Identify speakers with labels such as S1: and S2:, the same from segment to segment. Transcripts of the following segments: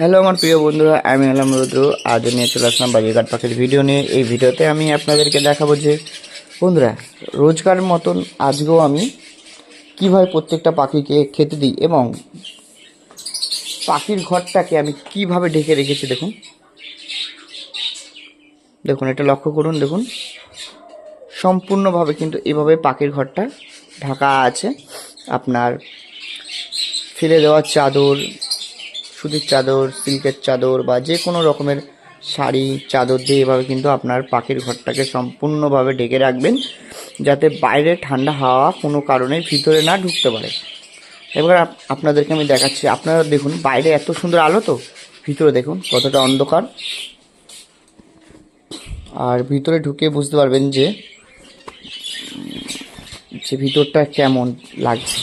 S1: Hello আমার প্রিয় বন্ধুরা, আমি আলাম রুদ্র। আজ নিয়ে চলে আসলাম বাজিঘাট পাখির ভিডিও নিয়ে। এই ভিডিওতে আমি আপনাদেরকে দেখাবো যে, বন্ধুরা, রোজকার মতন আজকেও আমি কীভাবে প্রত্যেকটা পাখিকে খেতে দিই এবং পাখির ঘরটাকে আমি কীভাবে ঢেকে রেখেছি দেখুন। দেখুন, এটা লক্ষ্য করুন, দেখুন। সম্পূর্ণভাবে কিন্তু এভাবে পাখির ঘরটা ঢাকা আছে। আপনার ফেলে দেওয়া চাদর সুতির চাদর, সিল্কের চাদর বা যে কোনো রকমের শাড়ি, চাদর দিয়ে এভাবে কিন্তু আপনার পাখির ঘরটাকে সম্পূর্ণভাবে ঢেকে রাখবেন, যাতে বাইরে ঠান্ডা হাওয়া কোনো কারণে ভিতরে না ঢুকতে পারে। এবার আপনাদেরকে আমি দেখাচ্ছি। আপনারা দেখুন, বাইরে এত সুন্দর আলো তো, ভিতরে দেখুন কতটা অন্ধকার। আর ভিতরে ঢুকে বুঝতে পারবেন যে যে ভিতরটা কেমন লাগছে।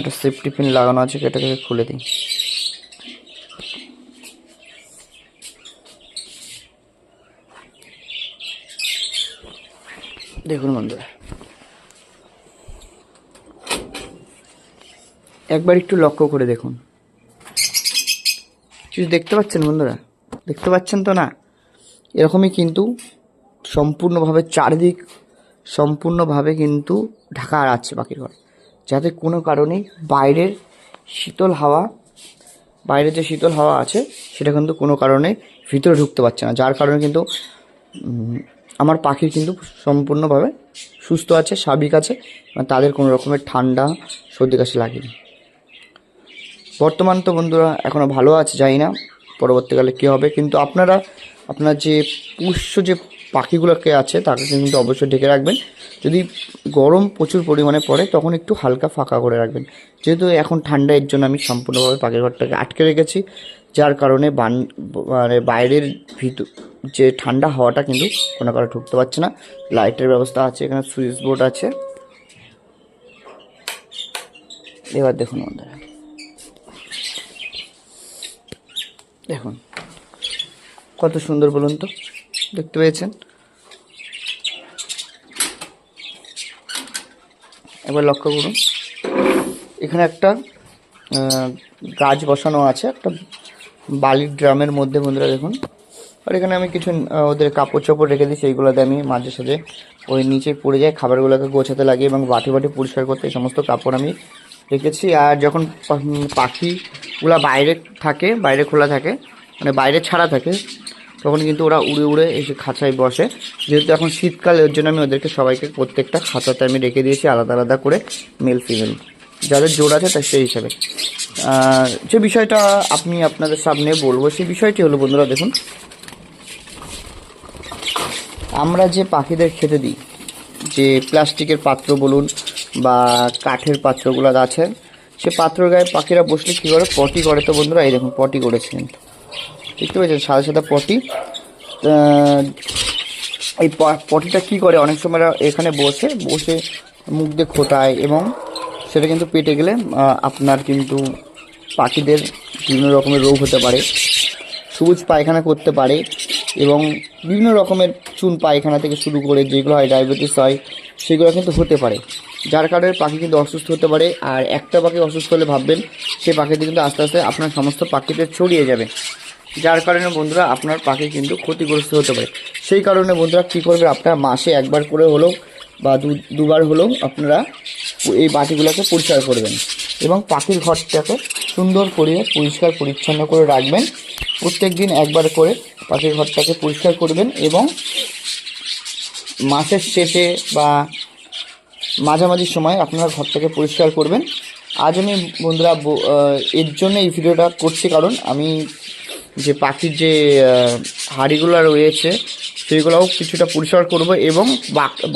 S1: একটা সেফটি পিন লাগানো আছে, এটাকে খুলে দিই। দেখুন বন্ধুরা। একবার একটু লক্ষ্য করে দেখুন। কিছু দেখতে পাচ্ছেন বন্ধুরা? দেখতে পাচ্ছেন তো না? এরকমই কিন্তু সম্পূর্ণভাবে চারিদিক সম্পূর্ণভাবে কিন্তু ঢাকা আছে পাখির ঘর। যাতে কোনো কারণে বাইরের শীতল হাওয়া বাইরে যে শীতল হাওয়া আছে, সেটা কিন্তু কোনো কারণে ভিতরে ঢুকতে পারছে না, যার কারণে কিন্তু আমার পাখি কিন্তু সম্পূর্ণভাবে সুস্থ আছে, স্বাভাবিক আছে এবং তাদের কোনো রকমের ঠান্ডা, সর্দি কাশি লাগেনি। বর্তমান তো বন্ধুরা এখনও ভালো আছে, জানি না পরবর্তীকালে কী হবে, কিন্তু আপনারা, আপনার যে পুষ্য যে পাখিগুলোকে আছে, তাকে কিন্তু অবশ্যই ঢেকে রাখবেন। যদি গরম প্রচুর পরিমাণে পড়ে, তখন একটু হালকা ফাঁকা করে রাখবেন। যেহেতু এখন ঠান্ডা, এর জন্য আমি সম্পূর্ণভাবে পাখির ঘরটাকে আটকে রেখেছি। যার কারণে বান মানে বাইরের ভিতর, যে ঠান্ডা হাওয়াটা কিন্তু কোনো কারও ঢুকতে পারছে না। লাইটের ব্যবস্থা আছে, এখানে সুইচ বোর্ড আছে। এবার দেখুন বন্ধুরা দেখুন, কত সুন্দর বলুন তো, দেখতে পেয়েছেন? এবার লক্ষ্য করুন, এখানে একটা গাছ বসানো আছে, একটা বালির ড্রামের মধ্যে বন্ধুরা দেখুন। আর এখানে আমি কিছু ওদের কাপড় চোপড় রেখে দিই সেইগুলোতে আমি মাঝে সাঝে ওই নিচে পড়ে যায়, খাবারগুলোকে গোছাতে লাগে এবং বাটি বাটি পরিষ্কার করতে এই সমস্ত কাপড় আমি রেখেছি। আর যখন পাখিগুলো বাইরে থাকে, বাইরে খোলা থাকে মানে বাইরে ছাড়া থাকে, তখন কিন্তু ওরা উড়ে উড়ে এসে খাঁচায় বসে। যেহেতু এখন শীতকাল, এর জন্য আমি ওদেরকে সবাইকে প্রত্যেকটা খাঁচাতে আমি রেখে দিয়েছি, আলাদা আলাদা করে মেল ফিমেল যাদের জোর আছে তার সেই হিসাবে। যে বিষয়টা আপনি আপনাদের সামনে বলব, সেই বিষয়টি হলো বন্ধুরা দেখুন। আমরা যে পাখিদের খেতে দিই, যে প্লাস্টিকের পাত্র বলুন বা কাঠের পাত্রগুলো আছে, সে পাত্র গায়ে পাখিরা বসলে কী করে? পটি করে। তো বন্ধুরা এই দেখুন, পটি করেছে কিন্তু। দেখতে পেয়েছেন, সাদা সাদা পটি। এই পটিটা কি করে? অনেক সময় এখানে বসে বসে মুখ দিয়ে খোটায় এবং সেটা কিন্তু পেটে গেলে আপনার কিন্তু পাখিদের বিভিন্ন রকমের রোগ হতে পারে। সবুজ পায়খানা করতে পারে এবং বিভিন্ন রকমের চুন পায়খানা থেকে শুরু করে যেগুলো হয় ডায়াবেটিস হয়, সেগুলো কিন্তু হতে পারে। যার কারণে পাখি কিন্তু অসুস্থ হতে পারে আর একটা পাখি অসুস্থ হলে ভাববেন, সে পাখিটি কিন্তু আস্তে আস্তে আপনার সমস্ত পাখিতে ছড়িয়ে যাবে। যার কারণে বন্ধুরা আপনার পাখি কিন্তু ক্ষতিগ্রস্ত হতে পারে। সেই কারণে বন্ধুরা কী করবে, আপনার মাসে একবার করে হলেও বা দুবার হলেও আপনারা এই বাটিগুলোকে পরিষ্কার করবেন এবং পাখির ঘরটাকে সুন্দর করে পরিষ্কার পরিচ্ছন্ন করে রাখবেন। প্রত্যেক দিন একবার করে পাখির ঘরটাকে পরিষ্কার করবেন এবং মাসের শেষে বা মাঝামাঝি সময় আপনারা ঘরটাকে পরিষ্কার করবেন। আজ আমি বন্ধুরা এর জন্য এই ভিডিওটা করছি কারণ আমি যে পাখির যে হাঁড়িগুলো রয়েছে সেইগুলোও কিছুটা পরিষ্কার করব এবং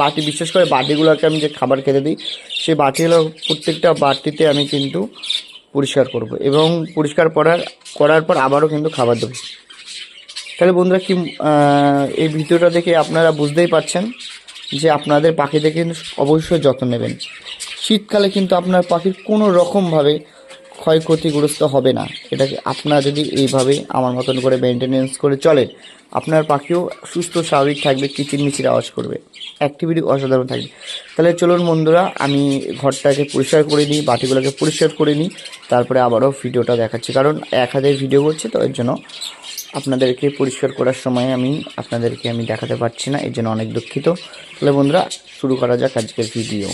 S1: বাটি, বিশেষ করে বাটিগুলোকে আমি যে খাবার খেতে দিই, সেই বাটিগুলো প্রত্যেকটা বাটিতে আমি কিন্তু পরিষ্কার করব এবং পরিষ্কার করার করার পর আবারও কিন্তু খাবার দেবো। তাহলে বন্ধুরা কি এই ভিডিওটা দেখে আপনারা বুঝতেই পারছেন যে আপনাদের পাখিদের কিন্তু অবশ্যই যত্ন নেবেন। শীতকালে কিন্তু আপনার পাখির কোনো রকমভাবে ক্ষয়ক্ষতিগ্রস্ত হবে না। এটাকে আপনারা যদি এইভাবে আমার মতন করে মেনটেনেন্স করে চলেন, আপনার পাখিও সুস্থ, স্বাভাবিক থাকবে কিচিরমিচির আওয়াজ করবে। অ্যাক্টিভিটি অসাধারণ থাকবে। তাহলে চলুন বন্ধুরা, আমি ঘরটাকে পরিষ্কার করে নিই, বাটিগুলোকে পরিষ্কার করে নিই, তারপরে আবারও ভিডিওটা দেখাচ্ছি। কারণ এক হাতে ভিডিও করছি, তো এর জন্য আপনাদেরকে পরিষ্কার করার সময় আমি আপনাদেরকে আমি দেখাতে পারছি না, এর জন্য অনেক দুঃখিত। তাহলে বন্ধুরা, শুরু করা যাক আজকের ভিডিও